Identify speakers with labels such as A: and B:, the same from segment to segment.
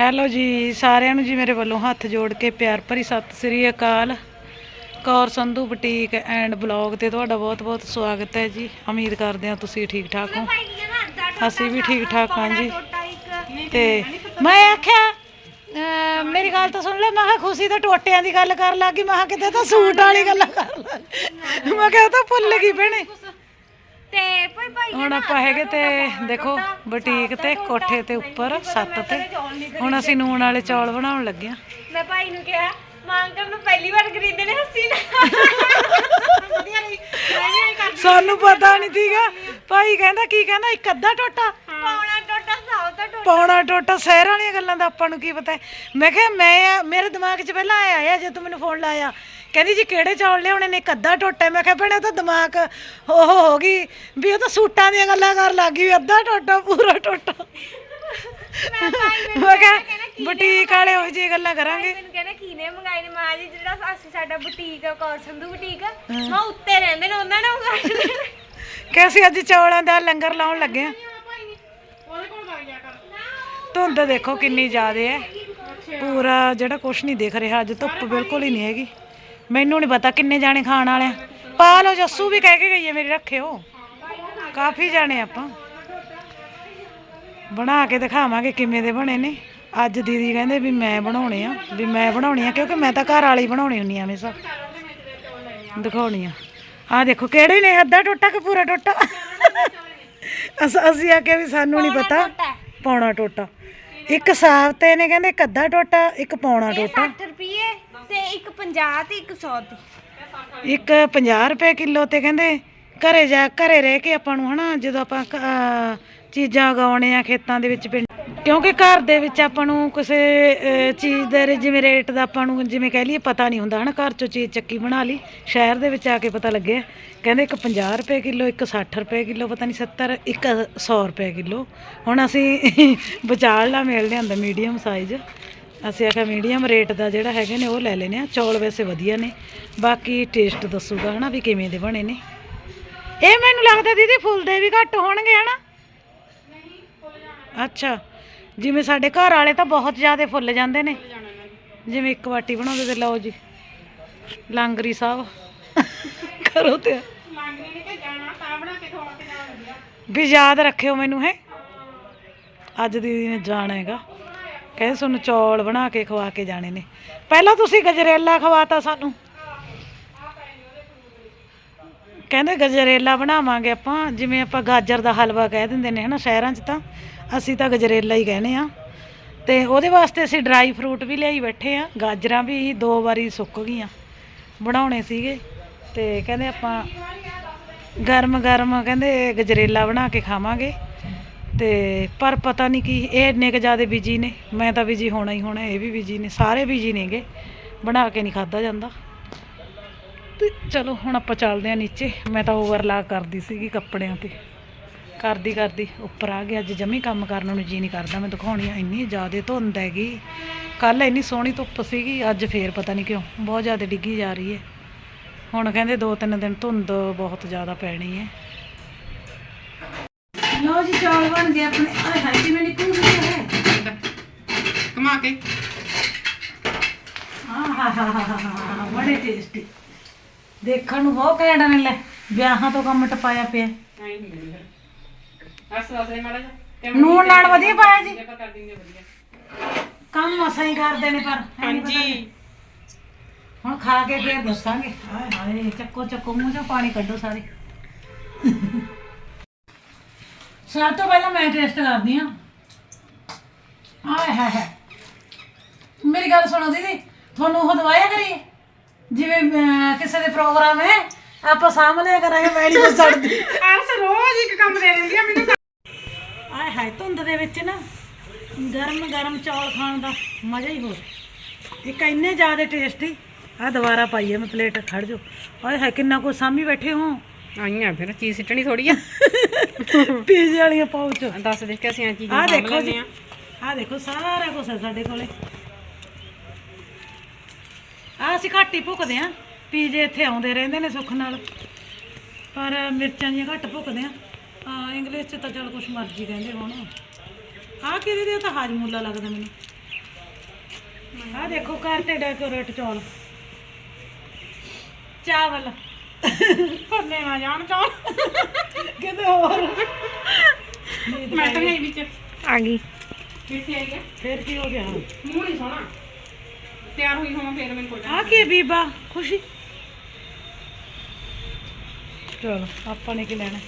A: Hello ਜੀ, ਸਾਰਿਆਂ ਨੂੰ ਜੀ ਮੇਰੇ ਵੱਲੋਂ ਹੱਥ ਜੋੜ ਕੇ ਪਿਆਰ ਭਰੀ Sat Sri Akal. Kaur Sandhu boutique and blog ਤੇ ਤੁਹਾਡਾ ਬਹੁਤ-ਬਹੁਤ ਸਵਾਗਤ ਹੈ ਜੀ। ਉਮੀਦ ਕਰਦੇ ਹਾਂ ਤੁਸੀਂ ਠੀਕ ਠਾਕ ਹੋ। ਅਸੀਂ ਵੀ ਠੀਕ ਠਾਕ ਹਾਂ ਜੀ। ਤੇ ਮੈਂ ਆਖਿਆ ਮੇਰੀ ਗੱਲ ਤਾਂ ਸੁਣ ਲੈ, ਮੈਂ ਕਿਹਾ ਖੁਸ਼ੀ ਤਾਂ ਟੋਟਿਆਂ ਦੀ ਗੱਲ ਕਰਨ ਲੱਗੀ ਮੈਂ ਕਿਹਾ ਕਿਤੇ ਤਾਂ ਸੂਟ ਵਾਲੀ ਗੱਲ ਕਰ ਲੱਗੀ ਮੈਂ ਕਿਹਾ ਉਹ ਤਾਂ ਭੁੱਲ ਗਈ ਭੈਣੇ।
B: ਤੇ ਭਾਈ ਭਾਈ
A: ਹੁਣ ਆਪਾਂ ਹੈਗੇ ਤੇ ਦੇਖੋ ਬੁਟੀਕ ਤੇ ਕੋਠੇ ਤੇ ਉੱਪਰ ਛੱਤ ਤੇ। ਹੁਣ ਅਸੀਂ ਨੂਣ ਵਾਲੇ ਚੌਲ ਬਣਾਉਣ ਲੱਗੇ ਆ
B: ਮੈਂ ਭਾਈ ਨੂੰ ਕਿਹਾ ਮਾਂਗਰ ਨੂੰ ਪਹਿਲੀ ਵਾਰ ਖਰੀਦੇ ਨੇ ਹੱਸੀ ਨਾ
A: ਸਾਨੂੰ ਪਤਾ ਨਹੀਂ ਸੀਗਾ। ਭਾਈ ਕਹਿੰਦਾ ਕੀ ਕਹਿੰਦਾ ਇੱਕ ਅੱਧਾ ਟੋਟਾ?
B: ਪਾਉਣਾ ਟੋਟਾ ਸਾਉ ਤਾਂ ਟੋਟਾ।
A: ਪੌਣਾ ਟੋਟਾ ਸ਼ਹਿਰ ਵਾਲੀਆਂ ਗੱਲਾਂ ਦਾ ਆਪਾਂ ਨੂੰ ਕੀ ਪਤਾ। ਮੈਂ ਕਿਹਾ ਮੈਂ ਮੇਰੇ ਦਿਮਾਗ 'ਚ ਪਹਿਲਾਂ ਆਇਆ ਆਇਆ ਜੇ ਤੂੰ ਮੈਨੂੰ ਫੋਨ ਲਾਇਆ। ਕਹਿੰਦੀ ਜੀ ਕਿਹੜੇ ਚੌਲ ਲਿਆਉਣੇ ਨੇ? ਇੱਕ ਅੱਧਾ ਟੋਟਾ। ਮੈਂ ਕਿਹਾ ਭੈਣੇ ਤਾਂ ਦਿਮਾਗ ਉਹ ਹੋ ਗਈ ਵੀ ਉਹ ਤਾਂ ਸੂਟਾਂ ਦੀਆਂ ਗੱਲਾਂ ਕਰਨ ਲੱਗ ਗਈ ਵੀ ਅੱਧਾ ਟੋਟਾ ਪੂਰਾ ਟੋਟਾ। ਮੈਂ ਕਿਹਾ ਬੁਟੀਕ ਵਾਲੇ ਉਹ ਜਿਹੀ ਗੱਲਾਂ ਕਰਾਂਗੇ।
B: ਮੈਨੂੰ ਕਹਿੰਦਾ ਕੀਨੇ ਮੰਗਾਏ ਨੇ? ਮਾਂ ਜੀ ਜਿਹੜਾ ਅਸੀਂ ਸਾਡਾ ਬੁਟੀਕ ਆ ਕੌਰ ਸੰਧੂ ਬੁਟੀਕ ਮੈਂ ਉੱਤੇ ਰਹਿੰਦੇ ਨੇ ਉਹਨਾਂ ਨੇ ਮੰਗਾਏ
A: ਕਿ ਅਸੀਂ ਅੱਜ ਚੌਲਾਂ ਦਾ ਲੰਗਰ ਲਾਉਣ ਲੱਗੇ ਆ ਧੁੰਦ ਦੇਖੋ ਕਿੰਨੀ ਜ਼ਿਆਦੇ ਹੈ। ਪੂਰਾ ਜਿਹੜਾ ਕੁਛ ਨਹੀਂ ਦਿਖ ਰਿਹਾ ਅੱਜ ਧੁੱਪ ਬਿਲਕੁਲ ਹੀ ਨਹੀਂ ਹੈਗੀ। ਮੈਨੂੰ ਨਹੀਂ ਪਤਾ ਕਿੰਨੇ ਜਾਣੇ ਖਾਣ ਵਾਲੇ ਆ। ਪਾ ਲਓ ਜੱਸੂ ਵੀ ਕਹਿ ਕੇ ਗਈ ਹੈ ਮੇਰੀ ਰੱਖਿਓ। ਕਾਫੀ ਜਾਣੇ ਆਪਾਂ। ਬਣਾ ਕੇ ਦਿਖਾਵਾਂਗੇ ਕਿਵੇਂ ਦੇ ਬਣੇ ਨੇ। ਅੱਜ ਦੀਦੀ ਕਹਿੰਦੇ ਵੀ ਮੈਂ ਬਣਾਉਣੇ ਆ ਵੀ ਮੈਂ ਬਣਾਉਣੀ ਆ ਕਿਉਂਕਿ ਮੈਂ ਤਾਂ ਘਰ ਵਾਲੀ ਬਣਾਉਣੀ ਹੁੰਨੀ ਆ ਹਮੇਸ਼ਾ। ਦਿਖਾਉਣੀ ਆ ਆ ਦੇਖੋ ਕਿਹੜੇ ਨੇ? ਅੱਧਾ ਟੋਟਾ ਕਿ ਪੂਰਾ ਟੋਟਾ? ਅਸ- ਅਸੀਂ ਆ ਕੇ ਵੀ ਸਾਨੂੰ ਨਹੀਂ ਪਤਾ। ਪੌਣਾ ਟੋਟਾ। ਇੱਕ ਸਾਫ਼ ਤੇ ਨੇ ਕਹਿੰਦੇ ਇੱਕ ਅੱਧਾ ਟੋਟਾ ਇੱਕ ਪੌਣਾ ਟੋਟਾ।
B: 60 ਰੁਪਏ ਤੇ ਇੱਕ 50 ਤੇ ਇੱਕ 100 ਦੀ
A: ਇੱਕ 50 ਰੁਪਏ ਕਿਲੋ ਤੇ ਕਹਿੰਦੇ ਘਰੇ ਜਾ ਘਰੇ ਰਹਿ ਕੇ ਆਪਾਂ ਨੂੰ ਹਨਾ ਜਦੋਂ ਆਪਾਂ ਕ- ਅਹ ਚੀਜ਼ਾਂ ਉਗਾਉਣੇ ਆ ਖੇਤਾਂ ਦੇ ਵਿੱਚ ਪਿੰਡ ਕਿਉਂਕਿ ਘਰ ਦੇ ਵਿੱਚ ਆਪਾਂ ਨੂੰ ਕਿਸੇ ਅਹ, ਚੀਜ਼ ਦੇ ਰੇ- ਜਿਵੇਂ ਰੇਟ ਦਾ ਆਪਾਂ ਨੂੰ ਜਿਵੇਂ ਕਹਿ ਲਈਏ ਪਤਾ ਨਹੀਂ ਹੁੰਦਾ ਹਨਾ ਘਰ ਚੋਂ ਚੀਜ਼ ਚੱਕੀ ਬਣਾ ਲਈ ਸ਼ਹਿਰ ਦੇ ਵਿੱਚ ਆ ਕੇ ਪਤਾ ਲੱਗਿਆ। ਕਹਿੰਦੇ ਇੱਕ 50 ਰੁਪਏ ਕਿਲੋ ਇੱਕ 60 ਰੁਪਏ ਕਿਲੋ ਪਤਾ ਨਹੀਂ 70 ਇੱਕ 100 ਰੁਪਏ ਕਿਲੋ। ਹੁਣ ਅਸੀਂ ਵਿਚਾਲੜਾ ਮੇਲ ਲਿਆਂਦਾ ਮੀਡੀਅਮ ਸਾਈਜ਼। ਅਸੀਂ ਆਖਿਆ ਮੀਡੀਅਮ ਰੇਟ ਦਾ ਜਿਹੜਾ ਹੈਗੇ ਨੇ ਉਹ ਲੈ ਲੈਨੇ ਆ। ਚੌਲ ਵੈਸੇ ਵਧੀਆ ਨੇ। ਬਾਕੀ ਟੇਸਟ ਦੱਸੂਗਾ ਹਨਾ ਵੀ ਕਿਵੇਂ ਦੇ ਬਣੇ ਨੇ। ਇਹ ਮੈਨੂੰ ਲੱਗਦਾ ਦੀਦੀ ਫੁੱਲਦੇ ਵੀ ਘੱਟ ਹੋਣਗੇ ਹਨਾ। ਅੱਛਾ, ਜਿਵੇਂ ਸਾਡੇ ਘਰ ਵਾਲੇ ਤਾਂ ਬਹੁਤ ਜ਼ਿਆਦਾ ਫੁੱਲ ਜਾਂਦੇ ਨੇ। ਜਿਵੇਂ ਇੱਕ ਵਾਟੀ ਬਣਾਉਂਦੇ ਤੇ ਲਓ ਜੀ, ਲਾਂਗਰੀ ਸਾਹਿਬ। ਕਰੋ ਤੇ। ਵੀ ਯਾਦ ਰੱਖਿਓ ਮੈਨੂੰ ਹੈ ਅੱਜ ਦੀਦੀ ਨੇ ਜਾਣਾ ਹੈਗਾ। ਕਹਿੰਦੇ ਤੁਹਾਨੂੰ ਚੌਲ ਬਣਾ ਕੇ ਖਵਾ ਕੇ ਜਾਣੇ ਨੇ। ਪਹਿਲਾਂ ਤੁਸੀਂ ਗਜਰੇਲਾ ਖਵਾਤਾ ਸਾਨੂੰ। ਕਹਿੰਦੇ ਗਜਰੇਲਾ ਬਣਾਵਾਂਗੇ ਆਪਾਂ, ਜਿਵੇਂ ਆਪਾਂ ਗਾਜਰ ਦਾ ਹਲਵਾ ਕਹਿ ਦਿੰਦੇ ਨੇ ਹਨਾ ਸ਼ਹਿਰਾਂ 'ਚ ਤਾਂ, ਅਸੀਂ ਤਾਂ ਗਜਰੇਲਾ ਹੀ ਕਹਿੰਦੇ ਆ ਤੇ ਉਹਦੇ ਵਾਸਤੇ ਅਸੀਂ ਡਰਾਈ ਫਰੂਟ ਵੀ ਲਿਆਈ ਬੈਠੇ ਆ ਗਾਜਰਾਂ ਵੀ ਦੋ ਵਾਰੀ ਸੁੱਕ ਗਈਆਂ, ਬਣਾਉਣੇ ਸੀਗੇ। ਤੇ ਕਹਿੰਦੇ ਆਪਾਂ ਗਰਮ ਗਰਮ ਕਹਿੰਦੇ ਗਜਰੇਲਾ ਬਣਾ ਕੇ ਖਾਵਾਂਗੇ। ਤੇ ਪਰ ਪਤਾ ਨਹੀਂ ਕੀ, ਇਹ ਇੰਨੇ ਕੁ ਜ਼ਿਆਦਾ ਬਿਜ਼ੀ ਨੇ। ਮੈਂ ਤਾਂ ਬਿਜ਼ੀ ਹੋਣਾ ਹੀ ਹੋਣਾ, ਇਹ ਵੀ ਬਿਜ਼ੀ ਨੇ, ਸਾਰੇ ਬਿਜ਼ੀ ਨੇਗੇ। ਬਣਾ ਕੇ ਨਹੀਂ ਖਾਦਾ ਜਾਂਦਾ। ਤੇ ਚਲੋ, ਹੁਣ ਆਪਾਂ ਚੱਲਦੇ ਆ ਨੀਚੇ। ਮੈਂ ਤਾਂ ਓਵਰਲਾ ਕਰਦੀ ਸੀਗੀ ਕੱਪੜਿਆਂ ਤੇ। ਕਰਦੀ ਕਰਦੀ, ਉੱਪਰ ਆ ਗਿਆ। ਅੱਜ ਜਮੀ ਕੰਮ ਕਰਨ ਨੂੰ ਜੀ ਨਹੀਂ ਕਰਦਾ। ਮੈਂ ਦਿਖਾਉਣੀ ਆ, ਇੰਨੀ ਜ਼ਿਆਦਾ ਧੁੰਦ ਹੈਗੀ। ਕੱਲ ਇੰਨੀ ਸੋਹਣੀ ਧੁੱਪ ਸੀਗੀ, ਅੱਜ ਫੇਰ ਪਤਾ ਨਹੀਂ ਕਿਉਂ, ਬਹੁਤ ਜ਼ਿਆਦਾ ਡਿੱਗੀ ਜਾ ਰਹੀ ਹੈ। ਹੁਣ ਕਹਿੰਦੇ ਦੋ ਤਿੰਨ ਦਿਨ ਧੁੰਦ ਬਹੁਤ ਜ਼ਿਆਦਾ ਪੈਣੀ ਹੈ। ਲਓ ਜੀ ਚੌਲ ਬਣ ਗਏ ਆਪਣੇ। ਆਏ ਹਾਏ ਕਿਵੇਂ ਨਿਕਲ ਗਏ ਹੈ
C: ਕਮਾ ਕੇ।
A: ਹਾਂ ਹਾਂ ਹਾਂ ਹਾਂ ਹਾਂ ਬੜੇ ਟੇਸਟੀ ਦੇਖਣ ਨੂੰ ਬਹੁਤ ਘੈਂਟ ਨੇ ਲੈ। ਵਿਆਹਾਂ ਤੋਂ ਕੰਮ ਟਪਾਇਆ ਪਿਆ।
C: ਨਹੀਂ ਨਹੀਂ ਹੱਸ ਹੱਸ ਦੇ ਮਾੜਾ ਜਿਹਾ।
A: ਨੂਣ ਨਾਲ ਵਧੀਆ ਪਾਇਆ ਜੀ।
C: ਆਪਾਂ ਕਰ ਦਿੰਦੇ ਵਧੀਆ।
A: ਕੰਮ ਮਸਾਂ ਹੀ ਕਰਦੇ ਨੇ ਪਰ ਹੈ ਨੀ ਪਤਾ
C: ਹਾਂਜੀ।
A: ਹੁਣ ਖਾ ਕੇ ਫੇਰ ਦੱਸਾਂਗੇ। ਹਾਏ ਹਾਏ ਚੱਕੋ ਚੱਕੋ ਮੂੰਹ ਚੋਂ ਪਾਣੀ ਕੱਢੋ ਸਾਰੇ। ਸਭ ਤੋਂ ਪਹਿਲਾਂ ਮੈਂ ਟੇਸਟ ਕਰਦੀ ਹਾਂ। ਹਾਏ ਹਾਏ ਹਾਏ। ਮੇਰੀ ਗੱਲ ਸੁਣੋ ਦੀਦੀ ਤੁਹਾਨੂੰ ਉਹ ਦਵਾਇਆ ਕਰੀਏ? ਜਿਵੇਂ ਕਿਸੇ ਦੇ ਪ੍ਰੋਗਰਾਮ ਹੈ ਆਪਾਂ ਸਾਹਮਣੇ ਕਰਾਂਗੇ ਮੈਂ ਨਹੀਂ ਸੜਦੀ
C: ਅਰਸ ਰੋਜ਼ ਇੱਕ ਕੰਮ ਦੇ ਦਿੰਦੀ ਆ ਮੈਨੂੰ
A: ਆਏ ਹਾਏ ਧੁੰਦ ਦੇ ਵਿੱਚ ਨਾ ਗਰਮ ਗਰਮ ਚੌਲ ਖਾਣ ਦਾ ਮਜ਼ਾ ਹੀ ਹੋਰ। ਇੱਕ ਇੰਨੇ ਜ਼ਿਆਦਾ ਟੇਸਟੀ ਆ ਦੁਬਾਰਾ ਪਾਈਏ ਮੈਂ ਪਲੇਟ ਖੜ ਜੋ ਆਏ ਹਾਏ ਕਿੰਨਾ ਕੁ ਸਾਮੀ ਬੈਠੇ ਹੋ।
C: ਆਈਆਂ ਫਿਰ ਚੀਜ਼ ਸਿੱਟਣੀ ਥੋੜੀ ਆ।
A: ਪੀਜ਼ੇ ਵਾਲੀਆਂ ਪਾਉਚ
C: ਦੱਸ ਦੇ ਕੇ ਅਸੀਂ ਆ ਚੀਜ਼
A: ਆ ਦੇਖੋ ਜੀ।
C: ਆ।
A: ਦੇਖੋ ਸਾਰਾ ਕੁਝ ਹੈ ਸਾਡੇ ਕੋਲੇ। ਆ ਅਸੀਂ ਘੱਟ ਹੀ ਭੁੱਕਦੇ ਆ। ਪੀਜ਼ੇ ਇੱਥੇ ਆਉਂਦੇ ਰਹਿੰਦੇ ਨੇ ਸੁੱਖ ਨਾਲ। ਪਰ ਮਿਰਚਾਂ ਦੀਆਂ ਘੱਟ ਭੁੱਕਦੇ ਆ। ਆ ਇੰਗਲਿਸ਼ ਚ ਤਾਂ ਚਲ ਕੁਛ ਮਰਜ਼ੀ ਕਹਿੰਦੇ ਹੁਣ। ਆ ਕਿਹਦੇ ਦੇ ਤਾਂ ਹਾਜਮੂਲਾ ਲੱਗਦਾ ਮੈਨੂੰ। ਆ ਦੇਖੋ ਘਰ ਤੇ ਡੈਕੋਰੇਟ ਚੌਲ।
B: ਚਾਵਲ। ਭਰਨੇ ਨਾ ਜਾਣ ਚੌਲ
A: ਕਿਤੇ ਹੋਰ?
C: ਮੈਂ ਤਾਂ ਨਹੀਂ ਵਿੱਚ।
B: ਆ ਗਈ।
C: ਕਿੱਥੇ ਆਈ ਹੈ।
A: ਫਿਰ ਕੀ ਹੋ ਗਿਆ?
C: ਮੂੰਹ ਨਹੀਂ ਸੋਹਣਾ। ਤਿਆਰ ਹੋਈ ਹੋਵਾਂ ਫੇਰ ਮੈਨੂੰ ਕੋਈ
A: ਆ ਕੀ ਬੀਬਾ ਖੁਸ਼ੀ। ਚਲੋ ਆਪਾਂ ਨੇ ਕੀ ਲੈਣਾ?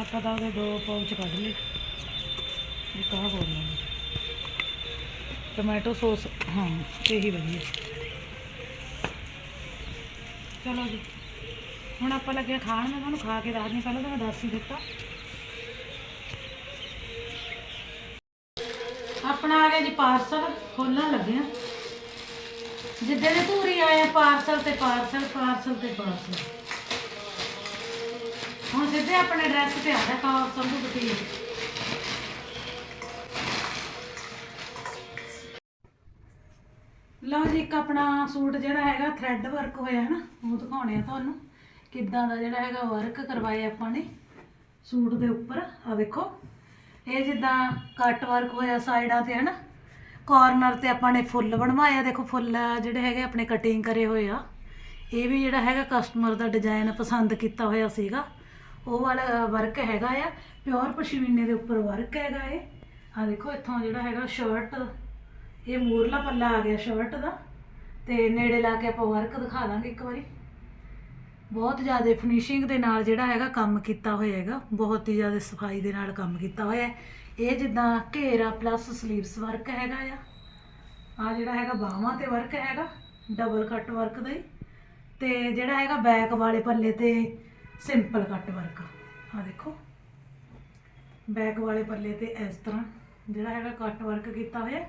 A: ਆਪਾਂ ਤਾਂ ਉਹਦੇ ਦੋ ਪਾਉਚ ਕੱਢ ਲਏ। ਇੱਕ ਆਹ ਹੋਰ ਲੈਣਾ ਟੋਮੈਟੋ ਸੌਸ ਹਾਂ ਇਹੀ ਵਧੀਆ। ਚਲੋ ਜੀ। ਹੁਣ ਆਪਾਂ ਲੱਗੇ ਖਾਣ, ਮੈਂ ਤੁਹਾਨੂੰ ਖਾ ਕੇ ਦੱਸਦੀ ਪਹਿਲਾਂ ਤਾਂ ਦੱਸ ਹੀ ਦਿੱਤਾ। ਆਪਣਾ ਆ ਗਿਆ ਜੀ ਪਾਰਸਲ ਖੋਲਣ ਲੱਗੇ ਆ। ਜਿੱਦਾਂ ਦੇ ਧੂਰੀ ਆਏ ਪਾਰਸਲ ਤੇ ਪਾਰਸਲ ਪਾਰਸਲ ਤੇ ਪਾਰਸਲ ਹੁਣ ਸਿੱਧੇ ਆਪਣੇ ਐਡਰੈਸ ਤੇ ਆ ਰਿਹਾ ਕਾ ਸੰਭੂ ਬੁਟੀਕ ਲਓ ਜੀ, ਇੱਕ ਆਪਣਾ ਸੂਟ ਜਿਹੜਾ ਹੈਗਾ ਥ੍ਰੈਡ ਵਰਕ ਹੋਇਆ ਹੈ ਨਾ, ਉਹ ਦਿਖਾਉਣੇ ਆ ਤੁਹਾਨੂੰ। ਕਿੱਦਾਂ ਦਾ ਜਿਹੜਾ ਹੈਗਾ ਵਰਕ ਕਰਵਾਏ ਆਪਾਂ ਨੇ ਸੂਟ ਦੇ ਉੱਪਰ ਆ ਦੇਖੋ ਇਹ ਜਿੱਦਾਂ ਕੱਟ ਵਰਕ ਹੋਇਆ ਸਾਈਡਾਂ ਤੇ ਹੈ ਨਾ ਕਾਰਨਰ ਤੇ ਆਪਾਂ ਨੇ ਫੁੱਲ ਬਣਵਾਇਆ। ਦੇਖੋ, ਫੁੱਲ ਜਿਹੜੇ ਹੈਗੇ ਆਪਣੇ ਕਟਿੰਗ ਕਰੇ ਹੋਏ ਆ। ਇਹ ਵੀ ਜਿਹੜਾ ਹੈਗਾ ਕਸਟਮਰ ਦਾ ਡਿਜ਼ਾਈਨ ਪਸੰਦ ਕੀਤਾ ਹੋਇਆ ਸੀਗਾ। ਉਹ ਵਾਲਾ ਵਰਕ ਹੈਗਾ ਆ। ਪਿਓਰ ਪਸ਼ਮੀਨੇ ਦੇ ਉੱਪਰ ਵਰਕ ਹੈਗਾ ਇਹ। ਆ ਦੇਖੋ, ਇੱਥੋਂ ਜਿਹੜਾ ਹੈਗਾ ਸ਼ਰਟ ਇਹ ਮੂਰਲਾ ਪੱਲਾ ਆ ਗਿਆ ਸ਼ਰਟ ਦਾ। ਤੇ ਨੇੜੇ ਲਾ ਕੇ ਆਪਾਂ ਵਰਕ ਦਿਖਾ ਦਾਂਗੇ ਇੱਕ ਵਾਰੀ। ਬਹੁਤ ਜ਼ਿਆਦਾ ਫਿਨਿਸ਼ਿੰਗ ਦੇ ਨਾਲ ਜਿਹੜਾ ਹੈਗਾ ਕੰਮ ਕੀਤਾ ਹੋਇਆ ਹੈਗਾ, ਬਹੁਤ ਹੀ ਜ਼ਿਆਦਾ ਸਫ਼ਾਈ ਦੇ ਨਾਲ ਕੰਮ ਕੀਤਾ ਹੋਇਆ ਹੈ। ਇਹ ਜਿੱਦਾਂ ਘੇਰਾ ਪਲੱਸ ਸਲੀਵਸ ਵਰਕ ਹੈਗਾ ਆ। ਆ ਜਿਹੜਾ ਹੈਗਾ ਬਾਹਾਂ ਤੇ ਵਰਕ ਹੈਗਾ ਡਬਲ ਕੱਟ ਵਰਕ ਦਾ ਹੀ। ਤੇ ਜਿਹੜਾ ਹੈਗਾ ਬੈਕ ਵਾਲੇ ਪੱਲੇ ਤੇ ਸਿੰਪਲ ਕੱਟ ਵਰਕ ਆ ਦੇਖੋ। ਬੈਕ ਵਾਲੇ ਪੱਲੇ ਤੇ ਇਸ ਤਰ੍ਹਾਂ ਜਿਹੜਾ ਹੈਗਾ ਕੱਟ ਵਰਕ ਕੀਤਾ ਹੋਇਆ,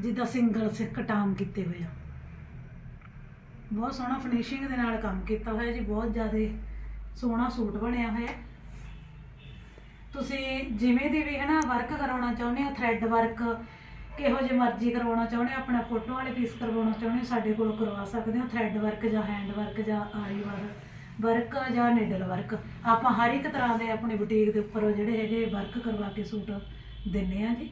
A: ਜਿੱਦਾਂ ਸਿੰਗਲ ਸਿੱਕ ਟਾਮ ਕੀਤੇ ਹੋਏ ਆ। ਬਹੁਤ ਸੋਹਣਾ ਫਿਨਿਸ਼ਿੰਗ ਦੇ ਨਾਲ ਕੰਮ ਕੀਤਾ ਹੋਇਆ ਜੀ, ਬਹੁਤ ਜ਼ਿਆਦਾ ਸੋਹਣਾ ਸੂਟ ਬਣਿਆ ਹੋਇਆ। ਤੁਸੀਂ ਜਿਵੇਂ ਦੀ ਵੀ ਹੈ ਨਾ ਵਰਕ ਕਰਾਉਣਾ ਚਾਹੁੰਦੇ ਹੋ ਥ੍ਰੈਡ ਵਰਕ ਕਿਹੋ ਜਿਹੇ ਮਰਜ਼ੀ ਕਰਵਾਉਣਾ ਚਾਹੁੰਦੇ ਹੋ, ਆਪਣਾ ਫੋਟੋ ਵਾਲੇ ਪੀਸ ਕਰਵਾਉਣਾ ਚਾਹੁੰਦੇ ਹੋ, ਸਾਡੇ ਕੋਲ ਕਰਵਾ ਸਕਦੇ ਹੋ ਥ੍ਰੈਡ ਵਰਕ ਜਾਂ ਹੈਂਡ ਵਰਕ ਜਾਂ ਆਰੀ ਵਰਕ ਵਰਕ ਜਾਂ ਨੀਡਲ ਵਰਕ ਆਪਾਂ ਹਰ ਇੱਕ ਤਰ੍ਹਾਂ ਦੇ ਆਪਣੀ ਬੁਟੀਕ ਦੇ ਉੱਪਰ ਜਿਹੜੇ ਹੈਗੇ ਵਰਕ ਕਰਵਾ ਕੇ ਸੂਟ ਦਿੰਨੇ ਆ ਜੀ।